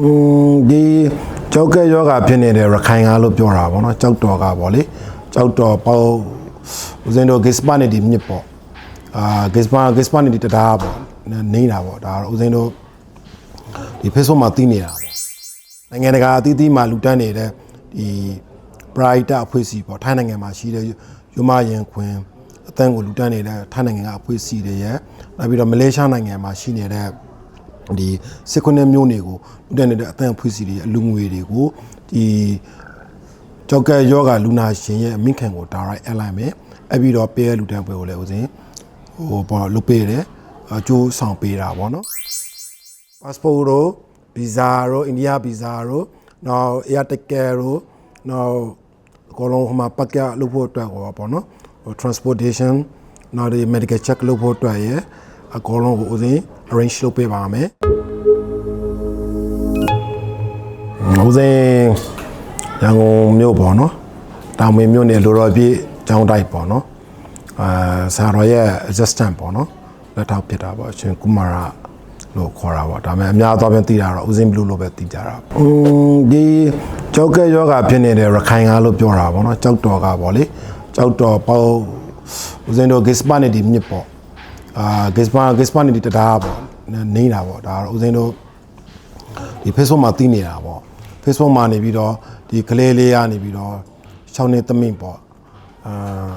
อืมဒီကြောက်ကဲယောဂဖြစ်နေတဲ့ရခိုင်ကားလို့ပြောတာဗောနော်ကြောက်တော်ကဗောလေကြောက်တော်ပေါ့ဦးဇင်းတို့ဂစ်စပနီဒီမြစ်ပေါ့အာဂစ်စပါဂစ်စပနီဒီတရားပေါ့နေတာဗောဒါတော့ဦးဇင်းတို့ဒီ Facebook မှာသိနေတာဗောနိုင်ငံတကာအသီးသီးမှာလူတန်းနေတဲ့ဒီ Bright အဖွဲ့အစည်းပေါ့ထိုင်းနိုင်ငံမှာရှိတဲ့ယူမရင်ခွင်အတန်းကိုလူတန်းနေတဲ့ထိုင်းနိုင်ငံကအဖွဲ့အစည်းတွေရဲ့နောက်ပြီးတော့မလေးရှားနိုင်ငံမှာရှိနေတဲ့ ဒီစစ်ခွန်းမျိုးတွေကိုလူတက်နေတဲ့အတန်ဖွေးစီတွေအလူငွေတွေကိုဒီကြောက်ကဲယောဂလူနာရှင်ရဲ့အမိခင်ကိုဒါရိုက်အလိုက်မယ်အဲ့ပြီးတော့ပေးရလူတန်းပွဲကိုလည်းဦးစင်ဟိုပေါ့လုတ်ပေးတယ်အကျိုးဆောင်ပေးတာပေါ့နော် passport တို့ visa တို့ India visa တို့နောက် air ticket တို့နောက်အကုန်လုံးဟိုမှာပတ်ကလုပ်ဖို့အတွက်ဟောပေါ့နော်ဟို transportation နောက်ဒီ medical check လုပ်ဖို့အတွက်ရယ် အကုန်လုံးကိုဦးစင် arrange လုပ်ပေးပါမယ်ဦးစင်ရန်ကုန်မြို့ပေါ့နော်တာမွေမြို့နယ်လိုတော်ပြည့်ကျောင်းတိုက်ပေါ့နော်အာဆာရော်ရဲ့ assistant ပေါ့နော်လက်ထောက်ဖြစ်တာပေါ့အရှင်ကုမာရလို့ခေါ်တာပေါ့ဒါပေမဲ့အများသောဖြင့်သိတာတော့ဦးစင်းဘလူးလို့ပဲသိကြတာပေါ့อืมဒီကြောက်ကဲယောဂဖြစ်နေတဲ့ရခိုင်ကားလို့ပြောတာပေါ့နော်ကြောက်တော်ကပေါ့လေကြောက်တော်ပေါ့ဦးစင်းတို့ဂစ်စပနီဒီမြစ်ပေါ့ အာဂစ်စပါဂစ်စပနီဒီတရားပေါ့နေတာပေါ့ဒါတော့ဦးစင်းတို့ဒီ Facebook မှာသိနေတာပေါ့ Facebook မှာနေပြီးတော့ဒီကလေးလေးကနေပြီးတော့6နှစ်သမီးပေါ့အာ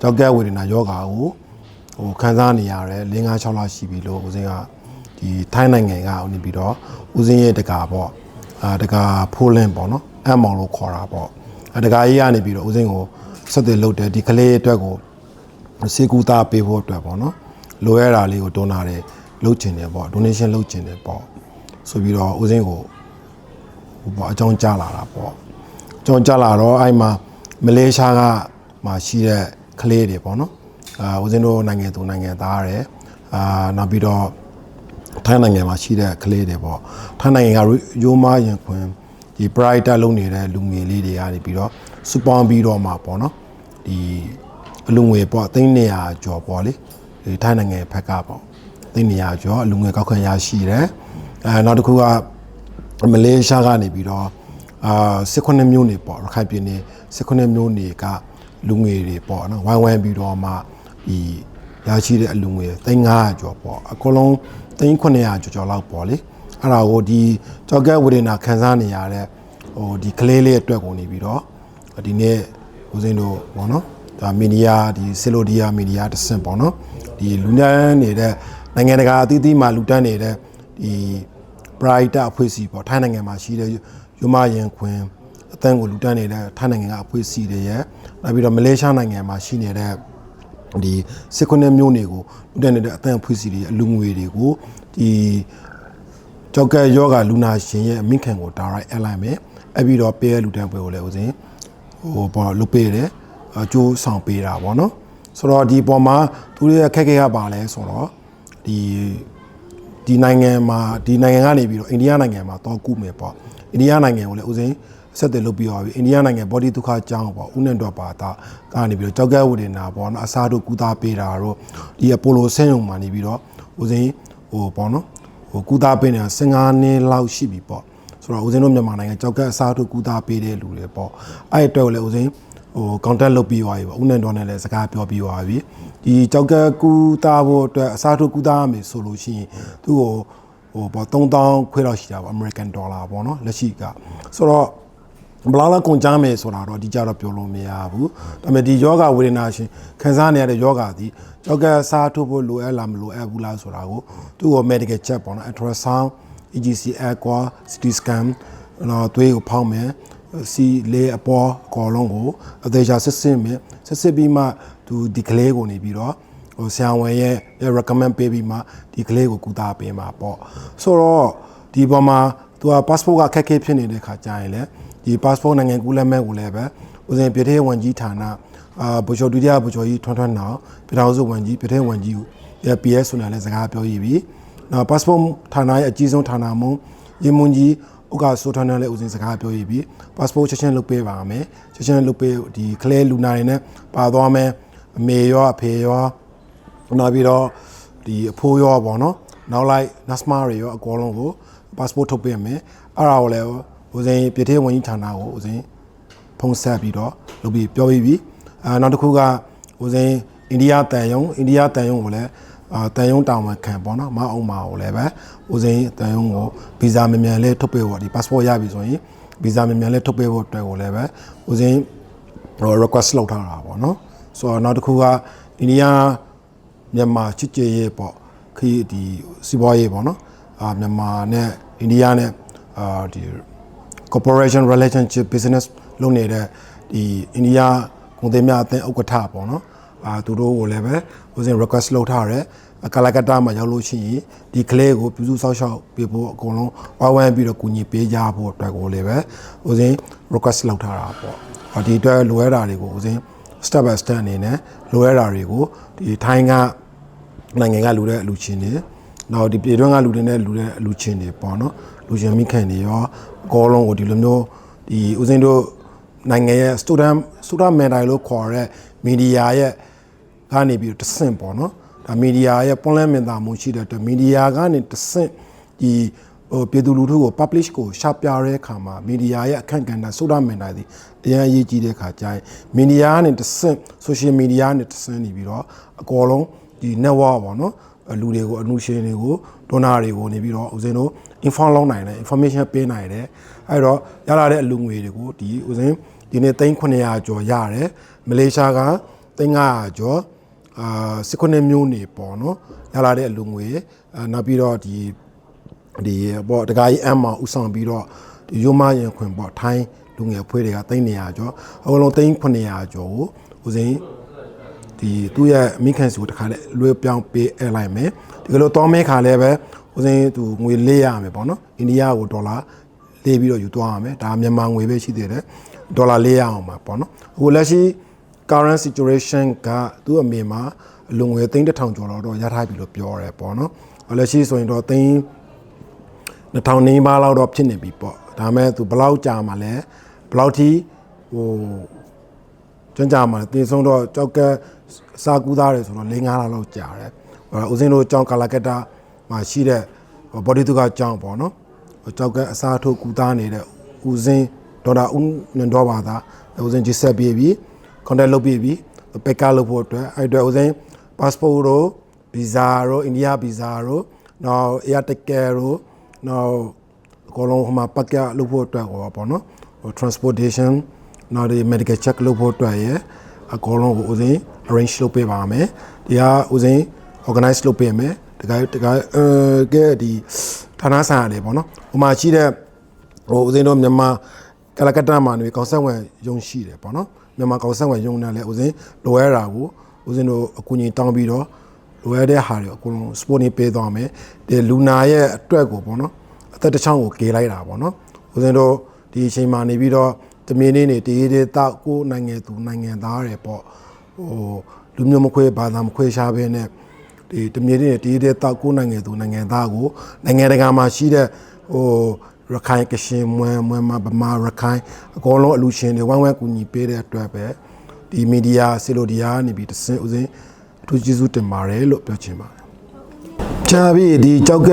ကြောက်ကဲဝေဒနာယောဂါကိုဟိုခံစားနေရတယ်၄၅6လရှိပြီလို့ဦးစင်းကဒီထိုင်းနိုင်ငံကဦးနေပြီးတော့ဦးစင်းရဲ့တကာပေါ့အာတကာဖိုးလင်းပေါ့နော်အမ်မောင်လို့ခေါ်တာပေါ့အတကာကြီးကနေပြီးတော့ဦးစင်းကိုဆက်သွယ်လုပ်တယ်ဒီကလေးအတွက်ကိုစေကူတာပေးဖို့အတွက်ပေါ့နော် လိုရတာလေးကိုတွန်းတာတယ်လုပ်ချင်တယ်ပေါ့ donation လုပ်ချင်တယ်ပေါ့ဆိုပြီးတော့ဦးစင်းကိုဟိုပေါ့အကြောင်းကြားလာတာပေါ့အကြောင်းကြားလာတော့အဲ့မှာမလေးရှားကမှာရှိတဲ့ကလေးတွေပေါ့နော်အာဦးစင်းတို့နိုင်ငံသူနိုင်ငံသားရယ်အာနောက်ပြီးတော့ထိုင်းနိုင်ငံမှာရှိတဲ့ကလေးတွေပေါ့ထိုင်းနိုင်ငံကရိုးမရင်ခွင်ဒီ brighter လုံးနေတဲ့လူငယ်လေးတွေကနေပြီးတော့စပွန်ပြီးတော့မှပေါ့နော်ဒီအလူငွေပေါ့သိန်း100ကျော်ပေါ့လေ ဒီထိုင်းနိုင်ငံဘက်ကပေါ့သိန်း100ကျော်အလူငွေကောက်ခံရရှိတယ်အဲနောက်တစ်ခုကမလေးရှားကနေပြီးတော့အာ18မျိုးနေပေါ့ရခိုင်ပြည်နယ်18မျိုးနေကလူငွေတွေပေါ့နော်ဝိုင်းဝိုင်းပြီးတော့မှဒီရရှိတဲ့အလူငွေသိန်း900ကျော်ပေါ့အကုန်လုံးသိန်း900ကျော်ကျော်လောက်ပေါ့လေအဲ့ဒါကိုဒီကြောက်ကဲဝေဒနာခံစားနေရတဲ့ဟိုဒီကလေးလေးအတွက်ကိုနေပြီးတော့ဒီနေ့ဦးစင်းတို့ပေါ့နော်ဒါမီဒီယာဒီဆီလိုဒီယာမီဒီယာတစ်ဆင့်ပေါ့နော် ဒီလူနန်းနေတဲ့နိုင်ငံတကာအသီးသီးမှာလူတန်းနေတဲ့ဒီ bright အဖွဲ့အစည်းပေါ့ထိုင်းနိုင်ငံမှာရှိတဲ့ယူမရင်ခွင်အတန်းကိုလူတန်းနေတဲ့ထိုင်းနိုင်ငံကအဖွဲ့အစည်းတွေရဲ့နောက်ပြီးတော့မလေးရှားနိုင်ငံမှာရှိနေတဲ့ဒီစစ်ခွန်းမျိုးတွေကိုလူတက်နေတဲ့အတန်ဖွေးစီတွေအလူငွေတွေကိုဒီကြောက်ကဲယောဂလူနာရှင်ရဲ့အမိခင်ကိုဒါရိုက်အလိုက်မယ်အဲ့ပြီးတော့ပေးရလူတန်းပွဲကိုလည်းဦးစင်ဟိုပေါ့လုတ်ပေးတယ်အကျိုးဆောင်ပေးတာပေါ့နော် ဆိုတော့ဒီပေါ်မှာသူတို့ရဲ့ခက်ခဲရပါလဲဆိုတော့ဒီဒီနိုင်ငံမှာဒီနိုင်ငံကနေပြီးတော့အိန္ဒိယနိုင်ငံမှာတော့ကုမယ်ပေါ့အိန္ဒိယနိုင်ငံကိုလည်းဦးစင်ဆက်သွယ်လုပ်ပြီးတော့အိန္ဒိယနိုင်ငံဘော်ဒီဒုက္ခအကြောင်းပေါ့ဦးနဲ့တော့ပါတာကနေပြီးတော့ကြောက်ကဲဝဒေနာပေါ့နော်အစားတို့ကုသပေးတာတော့ဒီအပိုလိုဆင်းရုံမှာနေပြီးတော့ဦးစင်ဟိုပေါ့နော်ဟိုကုသပေးနေတာ15နှစ်လောက်ရှိပြီပေါ့ဆိုတော့ဦးစင်တို့မြန်မာနိုင်ငံကြောက်ကဲအစားတို့ကုသပေးတဲ့လူတွေပေါ့အဲ့အတွက်ကိုလည်းဦးစင် ဟို contact လုပ်ပြီးသွားပြီပေါ့ဦးနဲ့တော့နဲ့လည်းစကားပြောပြီးသွားပြီဒီကြောက်ကဲကူတာဖို့အတွက်အစားထိုးကူတာရမယ်ဆိုလို့ရှိရင်သူ့ကိုဟိုပေါ့3000ခွဲလောက်ရှိတာပေါ့ American dollar ပေါ့နော်လက်ရှိကဆိုတော့ဘလာလာကုန်ကြမယ်ဆိုတာတော့ဒီကြတော့ပြောလို့မရဘူးဒါပေမဲ့ဒီယောဂဝေဒနာရှင်ခံစားနေရတဲ့ယောဂသည်ကြောက်ကဲအစားထိုးဖို့လိုအပ်လားမလိုအပ်ဘူးလားဆိုတာကိုသူ့ကို medical check ပေါ့နော် ultrasound EGC echo CT scan တော့သွေးကိုဖောက်မယ် စီလေအပေါ်အကောလုံးကိုအသေးချာစစ်စစ်မယ်စစ်စစ်ပြီးမှသူဒီကလေးကိုနေပြီးတော့ဟိုဆရာဝန်ရဲ့ recommend ပေးပြီးမှဒီကလေးကိုကူတာပေးမှာပေါ့ဆိုတော့ဒီပေါ်မှာသူက passport ကခက်ခဲဖြစ်နေတဲ့ခါကြာရင်လေဒီ passport နိုင်ငံကူးလက်မှတ်ကိုလည်းပဲဦးစင်ပြည်ထောင်ဝန်ကြီးဌာနအာဗိုလ်ချုပ်ဒုတိယဗိုလ်ချုပ်ကြီးထွန်းထွန်းနောင်ပြည်ထောင်စုဝန်ကြီးပြည်ထောင်ဝန်ကြီးကို PS ဆိုနေလဲစကားပြောရပြီနောက် passport ဌာနရဲ့အကြီးဆုံးဌာနမှရေမွန်ကြီး ဥက္ကဆိုထန်းနဲ့လည်းဦးစင်စကားပြောရပြီ passport ချက်ချင်းလုပ်ပေးပါမယ်ချက်ချင်းလုပ်ပေးဒီကလဲလူနာတွေနဲ့ပါသွားမယ်အမေရောအဖေရောနောက်ပြီးတော့ဒီအဖိုးရောပေါ့နော်နောက်လိုက် nasma တွေရောအကောလုံးကို passport ထုတ်ပေးမယ်အဲ့ဒါကိုလည်းဦးစင်းပြည်ထောင်ဝင်ကြီးဌာနကိုဦးစင်းဖုန်းဆက်ပြီးတော့လုပ်ပြီးပြောပြီးပြီအဲနောက်တစ်ခုကဦးစင်းအိန္ဒိယတန်ယုံအိန္ဒိယတန်ယုံကိုလည်း အာတန်ယုံတာဝန်ခံပေါ့နော်မအောင်မာကိုလည်းပဲဦးစင်းတန်ယုံကိုဗီဇာမြန်မြန်လေးထုတ်ပေးဖို့ဒီ passport ရပြီဆိုရင်ဗီဇာမြန်မြန်လေးထုတ်ပေးဖို့အတွက်ကိုလည်းပဲဦးစင်း request လုပ်ထားတာပေါ့နော်ဆိုတော့နောက်တစ်ခုကအိန္ဒိယမြန်မာချစ်ကြည်ရေးပေါ့ခီးဒီစီးပွားရေးပေါ့နော်အာမြန်မာနဲ့အိန္ဒိယနဲ့အာဒီ corporation relationship business လုပ်နေတဲ့ဒီအိန္ဒိယကုန်သည်များအသင်းဥက္ကဋ္ဌပေါ့နော် အာသူတို့ကိုလည်းပဲဦးစင် request လုပ်ထားတယ်အကလကတ္တမှာရောက်လို့ရှိရင်ဒီကလေးကိုပြုစုစောင့်ရှောက်ပေးဖို့အကုန်လုံးဝိုင်းဝန်းပြီးတော့ကူညီပေးကြဖို့အတွက်ကိုလည်းပဲဦးစင် request လုပ်ထားတာပေါ့ဟောဒီအတွက်လိုအပ်တာတွေကိုဦးစင် step by step အနေနဲ့လိုအပ်တာတွေကိုဒီထိုင်းကနိုင်ငံကလူတဲ့အလူချင်းတွေနောက်ဒီပြည်တွင်းကလူတွေနဲ့လူတဲ့အလူချင်းတွေပေါ့နော်လူချင်းမိခင်တွေရောအကောလုံးကိုဒီလိုမျိုးဒီဦးစင်းတို့နိုင်ငံရဲ့ student student mentor လို့ခေါ်တဲ့ media ရဲ့ ကနေပြီးတော့တဆင့်ပေါ့နော်ဒါ media ရဲ့ပွန်လန်းမြင်သာမှုရှိတဲ့အတွက် media ကနေတဆင့်ဒီဟိုပြည်သူလူထုကို publish ကိုရှာပြတဲ့အခါမှာ media ရဲ့အခန့်ကဏ္ဍ soda mentor ဒီအရင်အရေးကြီးတဲ့အခါကျရင် media ကနေတဆင့် social media နဲ့တဆင့်နေပြီးတော့အကောလုံးဒီ network ပေါ့နော်လူတွေကိုအမှုရှင်တွေကိုဒေါနာတွေကိုနေပြီးတော့ဦးဇင်းတို့ inform လုပ်နိုင်တယ် information ပေးနိုင်တယ်အဲ့တော့ရလာတဲ့အလူငွေတွေကိုဒီဦးဇင်းဒီနေ့3900ကျော်ရတယ်မလေးရှားက3900ကျော် အာ19မျိုးနေပေါ့နော်ရလာတဲ့အလူငွေအာနောက်ပြီးတော့ဒီဒီပေါ့တကားကြီးအမ်မှာဥဆောင်ပြီးတော့ဒီရိုမရင်ခွင်ပေါ့ထိုင်းလူငယ်ဖွဲ့တွေက3900ကျော်အကုန်လုံး3900ကျော်ကိုဦးဇင်းဒီသူ့ရဲ့မိခင်စုတခါလဲလွှဲပြောင်းပေးအလိုက်မယ်ဒီကလိုတောင်းမဲခါလဲပဲဦးစင်းသူငွေလေးရမယ်ပေါ့နော်အိန္ဒိယကိုဒေါ်လာလေးပြီးတော့ယူသွားရမယ်ဒါမြန်မာငွေပဲရှိသေးတယ်ဒေါ်လာလေးရအောင်ပါပေါ့နော်အခုလက်ရှိ current situation ကသူ့အမေမှာအလုံငွေသိန်းတစ်ထောင်ကျော်တော့ရထားပြီလို့ပြောရဲပေါ့နော်လက်ရှိဆိုရင်တော့သိန်း2000နေပါလောက်တော့ဖြစ်နေပြီပေါ့ဒါမဲ့သူဘယ်လောက်ကြာမှလဲဘယ်လောက်ထိဟိုကျွမ်းကြမှာတင်ဆုံးတော့ကြောက်ကစာကူးသားတယ်ဆိုတော့၄၅လလောက်ကြာတယ်။အဲဦးစင်းတို့ကြောင်းကာလာကက်တာမှာရှိတဲ့ဘော်ဒီတုကကြောင်းပေါ့နော်။ကြောက်ကအစားထိုးကူးသားနေတဲ့ဦးစင်းဒေါက်တာဦးနန်တော်ပါသားဦးစင်းကြီးဆက်ပြေးပြီး contact လုပ်ပြီးပြီးပက်ကလုပ်ဖို့အတွက်အဲ့အတွက်ဦးစင်း passport တို့ visa တို့အိန္ဒိယ visa တို့နောက် air ticket တို့နောက်အကုန်လုံးဟိုမှာပက်ကလုပ်ဖို့အတွက်ဟောပေါ့နော်ဟို transportation နောက်ဒီ medical check လုပ်ဖို့အတွက်ရယ်အကုန်လုံးကိုဦးစင်း arrange လုပ်ပေးပါမယ်ဒီကဦးစင်း organize လုပ်ပေးမယ်တကယ်တကယ်အဲကဲဒီဌာနဆိုင်ရတယ်ပေါ့နော်ဟိုမှာရှိတဲ့ဟိုဦးစင်းတို့မြန်မာကလကတ္တမှာနေကောင်ဆက်ဝင်ရုံရှိတယ်ပေါ့နော် မြန်မာကောင်ဆက်ဝင်ရုံနဲ့လည်းဦးစင်းလိုရတာကိုဦးစင်းတို့အကူအညီတောင်းပြီးတော့လိုရတဲ့ဟာတွေအကုန်လုံး sport နေပေးသွားမယ်ဒီလူနာရဲ့အတွက်ကိုပေါ့နော်အသက်တစ်ချောင်းကိုကေလိုက်တာပေါ့နော်ဦးစင်းတို့ဒီအချိန်မှာနေပြီးတော့တမင်းနေနေတည်ရတဲ့တောက်ကိုနိုင်ငံသူနိုင်ငံသားတွေပေါ့ဟိုလူမျိုးမခွဲဘာသာမခွဲရှားဘဲနဲ့ဒီတမင်းနေတည်ရတဲ့တောက်ကိုနိုင်ငံသူနိုင်ငံသားကိုနိုင်ငံတကာမှာရှိတဲ့ဟို ရခိုင်ကရှင်မွဲမွဲမဗမာရခိုင်အကုန်လုံးအလူရှင်တွေဝိုင်းဝန်းကူညီပေးတဲ့အတွက်ပဲဒီမီဒီယာစီလိုဒီယာနေပြီးတစင်ဦးစင်းအထူးကျေးဇူးတင်ပါတယ်လို့ပြောချင်ပါတယ်ချာပြီဒီကြောက်က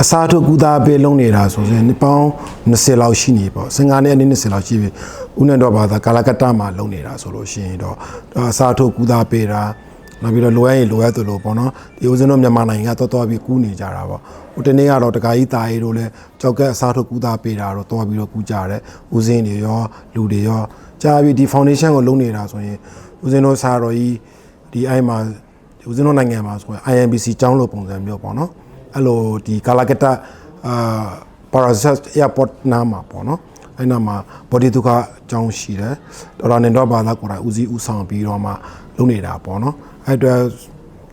အစားထုတ်ကူသားပေးလုံးနေတာဆိုရင်နှစ်ပေါင်း20လောက်ရှိနေပေါ့15နှစ်အနည်း20လောက်ရှိပြီဦးနဲ့တော့ဘာသာကာလကတ္တမှာလုံးနေတာဆိုလို့ရှိရင်တော့အစားထုတ်ကူသားပေးတာ နောက်ပြီးတော့လိုအပ်ရင်လိုအပ်သလိုပေါ့နော်ဒီဦးစင်းတို့မြန်မာနိုင်ငံကတော်တော်ပြီးကူးနေကြတာပေါ့ဟိုတနေ့ကတော့တခါကြီးတာရီတို့လည်းကြောက်ကအစားထုတ်ကူသားပေးတာတော့တော်ပြီးတော့ကူးကြတယ်ဦးစင်းတွေရောလူတွေရောကြားပြီးဒီ foundation ကိုလုံးနေတာဆိုရင်ဦးစင်းတို့စားတော်ကြီးဒီအိုင်မှာဦးဇင်းတို့နိုင်ငံမှာဆိုရင် IMBC ကျောင်းလိုပုံစံမျိုးပေါ့နော်အဲ့လိုဒီကာလာကတ္တအာ Parasat Airport နားမှာပေါ့နော်အဲ့နားမှာ body ဒုက္ခကျောင်းရှိတယ်ဒေါ်လာနေတော့ဘာသာကိုယ်တိုင်ဦးစီးဦးဆောင်ပြီးတော့မှလုပ်နေတာပေါ့နော် အဲ့အတွက်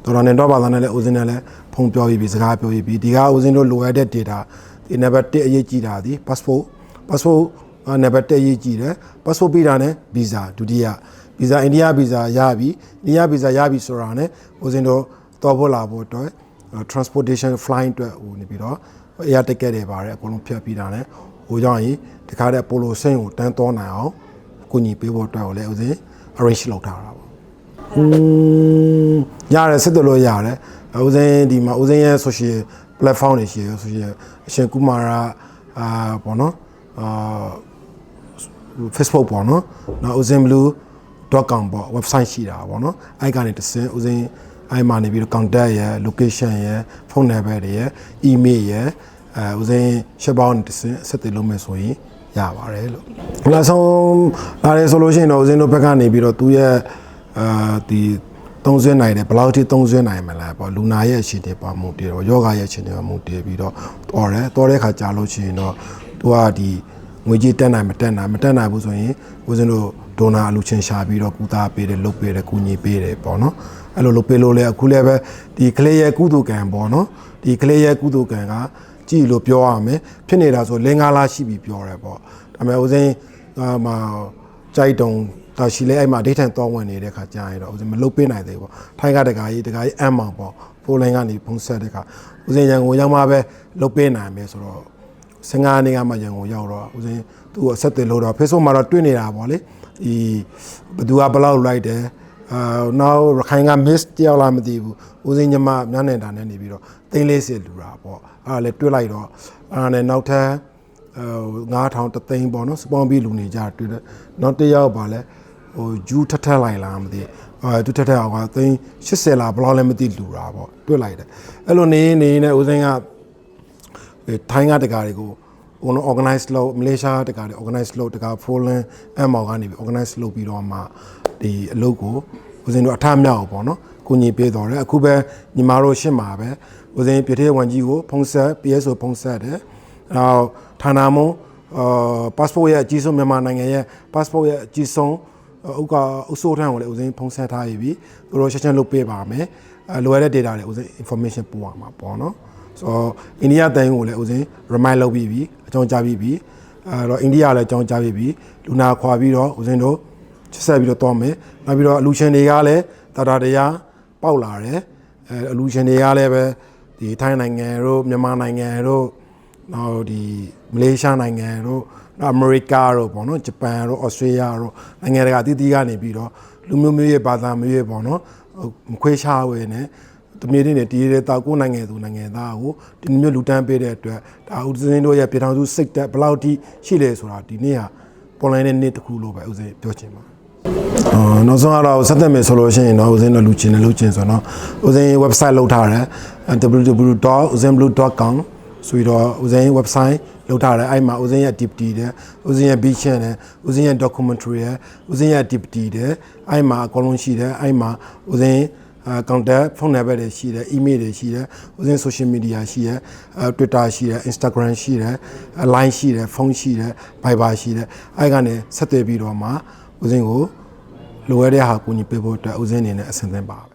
ဒေါ်လာနေတော့ဘာသာနဲ့လည်းဦးဇင်းနဲ့လည်းဖုံပြောပြီးပြီစကားပြောပြီးပြီဒီကဦးဇင်းတို့လိုအပ်တဲ့ data ဒီ number 1အရေးကြီးတာဒီ passport passport နံပါတ်1ရေးကြည့်တယ် passport ပြီးတာနဲ့ visa ဒုတိယ visa အိန္ဒိယ visa ရပြီအိန္ဒိယ visa ရပြီဆိုတာနဲ့ဦးဇင်းတို့တော်ဖို့လာဖို့အတွက် transportation flight အတွက်ဟိုနေပြီးတော့ air ticket တွေပါတယ်အကုန်လုံးဖြတ်ပြီးတာနဲ့ဟိုကြောင့်ရင်ဒီခါတဲ့ပိုလိုစိန်ကိုတန်းတော်နိုင်အောင်ကိုညီပေးဖို့အတွက်ကိုလည်းဦးဇင်း arrange လုပ်ထားတာပေါ့อืม ရတယ်စစ်တယ်လို့ရတယ်ဦးဇင်းဒီမှာဦးဇင်းရဲ့ social platform တွေရှိရဆိုရင်အရှင်ကုမာရာအာပေါ့နော်အာ Facebook ပေါ့နော်နောက် ozenblue.com ပေါ့ website ရှိတာပေါ့နော်အဲ့ကနေတစ်စင်း ozen အဲ့မှာနေပြီးတော့ contact ရယ် location ရယ် phone number တွေရယ် email ရယ်အဲ ozen ရှက်ပေါင်းတစ်စင်းဆက်သွယ်လို့မယ်ဆိုရင်ရပါတယ်လို့နောက်ဆုံးလာတယ်ဆိုလို့ရှိရင်တော့ ozen တို့ဘက်ကနေပြီးတော့သူရဲ့ အာဒီသုံးဆွဲနိုင်တယ်ဘယ်လောက်ထိသုံးဆွဲနိုင်မလဲပေါ့လူနာရဲ့အခြေအနေပေါ်မူတည်တော့ယောဂရဲ့အခြေအနေပေါ်မူတည်ပြီးတော့တော်တယ်တော်တဲ့ခါကြာလို့ရှိရင်တော့သူကဒီငွေကြေးတက်နိုင်မတက်နိုင်မတက်နိုင်ဘူးဆိုရင်ဦးဇင်းတို့ဒေါနာအလူချင်းရှာပြီးတော့ကုသပေးတယ်လုပ်ပေးတယ်ကုညီပေးတယ်ပေါ့နော်အဲ့လိုလုပ်ပေးလို့လဲအခုလည်းပဲဒီကလေးရဲ့ကုသကံပေါ့နော်ဒီကလေးရဲ့ကုသကံကကြည်လို့ပြောရမယ်ဖြစ်နေတာဆိုလင်္ကာလာရှိပြီးပြောရဲပေါ့ဒါပေမဲ့ဦးဇင်းအာမှာကြိုက်တုံ တာရှိလဲအဲ့မှာဒိဋ္ဌံတောင်းဝင်နေတဲ့ခါကြာရင်တော့ဦးဇင်းမလုပ်ပေးနိုင်သေးဘူးပေါ့ထိုင်းကတကာကြီးတကာကြီးအမ်းမောင်ပေါ့ဖိုးလိုင်းကနေဖုံးဆက်တဲ့ခါဦးဇင်းရန်ကုန်ရောက်မှပဲလုပ်ပေးနိုင်မယ်ဆိုတော့စင်္ကာနေကမှရန်ကုန်ရောက်တော့ဦးစင်းသူ့ကိုဆက်သွယ်လို့တော့ Facebook မှာတော့တွေ့နေတာပေါ့လေဒီဘသူကဘလောက်လိုက်တယ်အာနောက်ရခိုင်က miss တယောက်လားမသိဘူးဦးစင်းညမမျက်နှာတာနဲ့နေပြီးတော့သိန်းလေးစစ်လူတာပေါ့အဲ့ဒါလည်းတွေ့လိုက်တော့အဲ့ဒါနဲ့နောက်ထပ်ဟို9000တသိန်းပေါ့နော်စပွန်ပြီးလူနေကြတွေ့တယ်နောက်တစ်ယောက်ပါလဲ ဟိုဂျူးထထလိုက်လားမသိအဲသူထထအောင်ကသိန်း80လားဘလောက်လည်းမသိလူတာပေါ့တွေ့လိုက်တယ်အဲ့လိုနေနေနေဦးစင်းကထိုင်းကတကာတွေကိုဟိုနော် organize လုပ်မလေးရှားတကာတွေ organize လုပ်တကာ Poland အမောင်ကနေပြီး organize လုပ်ပြီးတော့မှဒီအလုပ်ကိုဦးဇင်းတို့အထမြောက်ပေါ့နော်ကိုညီပေးတော်တယ်အခုပဲညီမတို့ရှင်းမှာပဲဦးဇင်းပြည့်တဲ့ဝန်ကြီးကိုဖုံးဆက် PSO ဖုံးဆက်တယ်နောက်ဌာနမုံအာ passport ရဲ့အကြီးဆုံးမြန်မာနိုင်ငံရဲ့ passport ရဲ့အကြီးဆုံး ဥက္ကအုပ်စိုးထမ်းကိုလည်းဦးဇင်းဖုံးဆက်ထားပြီသူတို့ချက်ချင်းလုပ်ပေးပါမယ်အဲလိုရတဲ့ data တွေဦးဇင်း information ပို့ရမှာပေါ့နော်ဆိုတော့အိန္ဒိယတိုင်းကိုလည်းဦးစင်း remind လုပ်ပြီးပြီအကြောင်းကြားပြီးပြီအဲတော့အိန္ဒိယလည်းအကြောင်းကြားပြီးပြီလူနာခွာပြီးတော့ဦးစင်းတို့ချက်ဆက်ပြီးတော့တောင်းမယ်နောက်ပြီးတော့အလူရှင်တွေကလည်းတာတာတရားပေါက်လာတယ်အဲအလူရှင်တွေကလည်းပဲဒီထိုင်းနိုင်ငံတို့မြန်မာနိုင်ငံတို့နောက်ဒီမလေးရှားနိုင်ငံတို့ နောက်အမေရိကတို့ပေါ့နော်ဂျပန်တို့ဩစတြေးလျတို့နိုင်ငံတကာအသီးသီးကနေပြီးတော့လူမျိုးမျိုးရဲ့ဘာသာမျိုးရဲ့ပေါ့နော်မခွေးရှားဝယ်နေတမီးတွေနဲ့တည်ရတဲ့တောက်ကိုနိုင်ငံသူနိုင်ငံသားကိုဒီမျိုးလူတန်းပေးတဲ့အတွက်ဒါဦးစင်းတို့ရဲ့ပြည်ထောင်စုစိတ်သက်ဘယ်လောက်ထိရှိလဲဆိုတာဒီနေ့ဟာပေါ်လိုင်းတဲ့နေ့တစ်ခုလို့ပဲဦးစင်းပြောချင်ပါအော်နောက်ဆုံးကတော့ဆက်သက်မယ်ဆိုလို့ရှိရင်တော့ဦးစင်းတို့လူချင်းနဲ့လူချင်းဆိုတော့ဦးစင်း website လောက်ထားတယ် www.uzinblue.com ဆိုပြီးတော့ဦးစင်း website လောက်ထားတယ်အဲ့မှာဦးစင်းရဲ့ deputy တဲ့ဦးစင်းရဲ့ vision တဲ့ဦးစင်းရဲ့ documentary တဲ့ဦးစင်းရဲ့ deputy တဲ့အဲ့မှာအကုန်လုံးရှိတယ်အဲ့မှာဦးစင်းအဲ contact ဖုန်းနံပါတ်တွေရှိတယ် email တွေရှိတယ်ဦးစင်း social media ရှိတယ်အဲ Twitter ရှိတယ် Instagram ရှိတယ် line ရှိတယ်ဖုန်းရှိတယ် Viber ရှိတယ်အဲကနေဆက်သွယ်ပြီးတော့မှဦးစင်းကိုလိုရတဲ့ဟာကိုညီပေးဖို့အတွက်ဦးစင်းအနေနဲ့အဆင်သင့်ပါပဲ